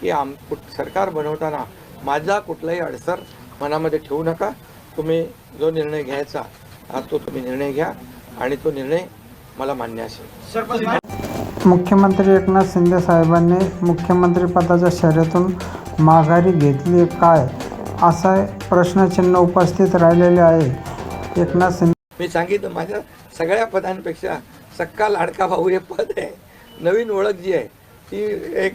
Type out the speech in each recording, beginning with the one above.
की आम कुठ- सरकार बनवताना माझा कुठलाही अडसर मनामध्ये ठेवू नका. तुम्ही जो निर्णय घ्यायचा हा तो तुम्ही निर्णय घ्या आणि तो निर्णय मला मान्य असेल. मुख्यमंत्री एकनाथ शिंदे साहेबांनी मुख्यमंत्रीपदाच्या शर्यतून माघारी घेतली काय? असा प्रश्नचिन्ह उपस्थित राहिलेले आहे. एकनाथ शिंदे मी सांगितलं माझ्या सगळ्या पदांपेक्षा सक्का लाडका भाऊ हे पद आहे. नवीन ओळख जी आहे ती एक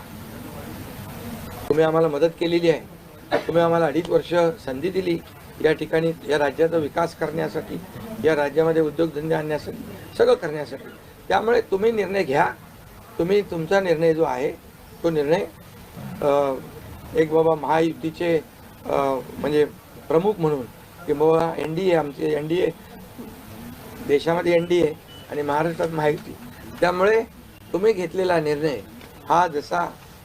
तुम्ही आम्हाला मदत केलेली आहे. तुम्ही आम्हाला अडीच वर्ष संधी दिली या ठिकाणी या राज्याचा विकास करण्यासाठी या राज्यामध्ये उद्योगधंदे आणण्यासाठी सगळं करण्यासाठी. त्यामुळे तुम्ही निर्णय घ्या. तुम्ही तुमचा निर्णय जो आहे तो निर्णय एक बाबा महायुतीचे म्हणजे प्रमुख म्हणून की बाबा एन डी ए आमचे एन डी ए देशामध्ये एन डी ए आणि महाराष्ट्रात महायुती. त्यामुळे तुम्ही घेतलेला निर्णय हा जसा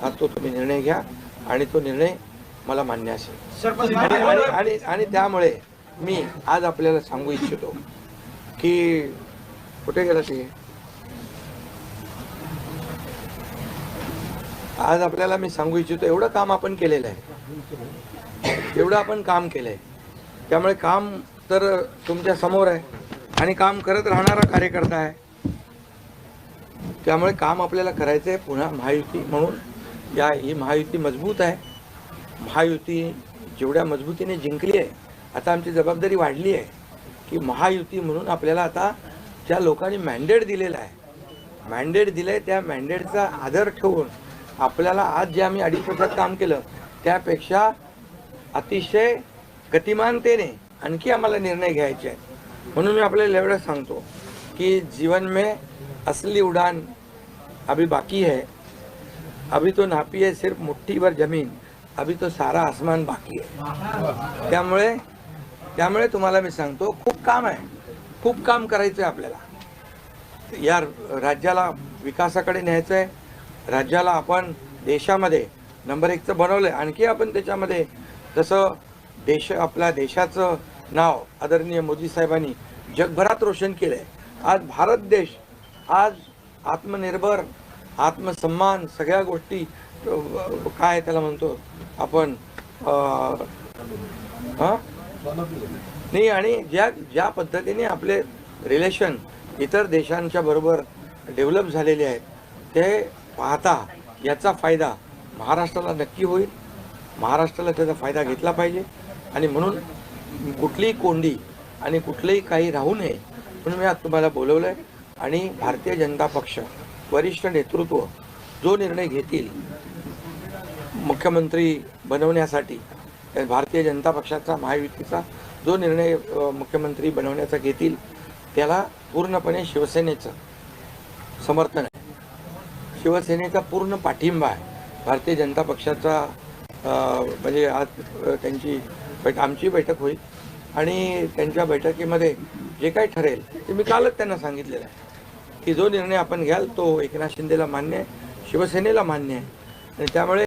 हा तो तुम्ही निर्णय घ्या आणि तो निर्णय मला मान्य असेल. आणि आणि आणि आणि त्यामुळे मी आज आपल्याला सांगू इच्छितो की कुठे गेला ते? आज आपल्याला मी सांगू इच्छितो एवढं काम आपण केलेलं आहे. एवढं आपण काम केलंय. त्यामुळे काम तर तुमच्यासमोर आहे आणि काम करत राहणारा कार्यकर्ता आहे. त्यामुळे काम आपल्याला करायचं आहे पुन्हा महायुती म्हणून. या ही महायुती मजबूत आहे. महायुती जेवढ्या मजबूतीने जिंकली आहे आता आमची जबाबदारी वाढली आहे की महायुती म्हणून आपल्याला आता ज्या लोकांनी मॅन्डेट दिलेला आहे मॅन्डेट दिलं आहे त्या मॅन्डेटचा आदर ठेवून आपल्याला आज जे आम्ही अडीच वर्षात काम केलं त्यापेक्षा अतिशय गतिमानतेने आणखी आम्हाला निर्णय घ्यायचे आहेत. म्हणून मी आपल्याला एवढं सांगतो की जीवन में असली उड़ान अभी बाकी है अभी तो नापी है सिर्फ मुठ्ठीभर जमीन अभी तो सारा आसमान बाकी आहे त्यामुळे त्यामुळे तुम्हाला मी सांगतो खूप काम आहे. खूप काम करायचं आहे आपल्याला. या राज्याला विकासाकडे न्यायचं आहे राज्याला आपण देशामध्ये नंबर एकचं बनवलं आहे आणखी आपण त्याच्यामध्ये जसं देश आपल्या देशाचं नाव आदरणीय मोदी साहेबांनी जगभरात रोशन केलं आहे आज भारत देश आज आत्मनिर्भर आत्मसन्मान सगळ्या गोष्टी काय त्याला म्हणतो आपण हां? नाही आणि ज्या ज्या पद्धतीने आपले रिलेशन इतर देशांच्या बरोबर डेव्हलप झालेले आहेत ते पाहता याचा फायदा महाराष्ट्राला नक्की होईल. महाराष्ट्राला त्याचा फायदा घेतला पाहिजे. आणि म्हणून कुठलीही कोंडी आणि कुठलंही काही राहू नये म्हणून मी आज तुम्हाला बोलवलं आहे आणि भारतीय जनता पक्ष वरिष्ठ नेतृत्व जो निर्णय घेतील मुख्यमंत्री बनवण्यासाठी भारतीय जनता पक्षाचा महायुतीचा जो निर्णय मुख्यमंत्री बनवण्याचा घेतील त्याला पूर्णपणे शिवसेनेचं समर्थन आहे. शिवसेनेचा पूर्ण पाठिंबा आहे. भारतीय जनता पक्षाचा म्हणजे आज त्यांची बैठ आमची बैठक होईल. आणि त्यांच्या बैठकीमध्ये जे काही ठरेल ते मी कालच त्यांना सांगितलेलं आहे. की जो निर्णय आपण घ्याल तो एकनाथ शिंदेला मान्य आहे शिवसेनेला मान्य आहे. आणि त्यामुळे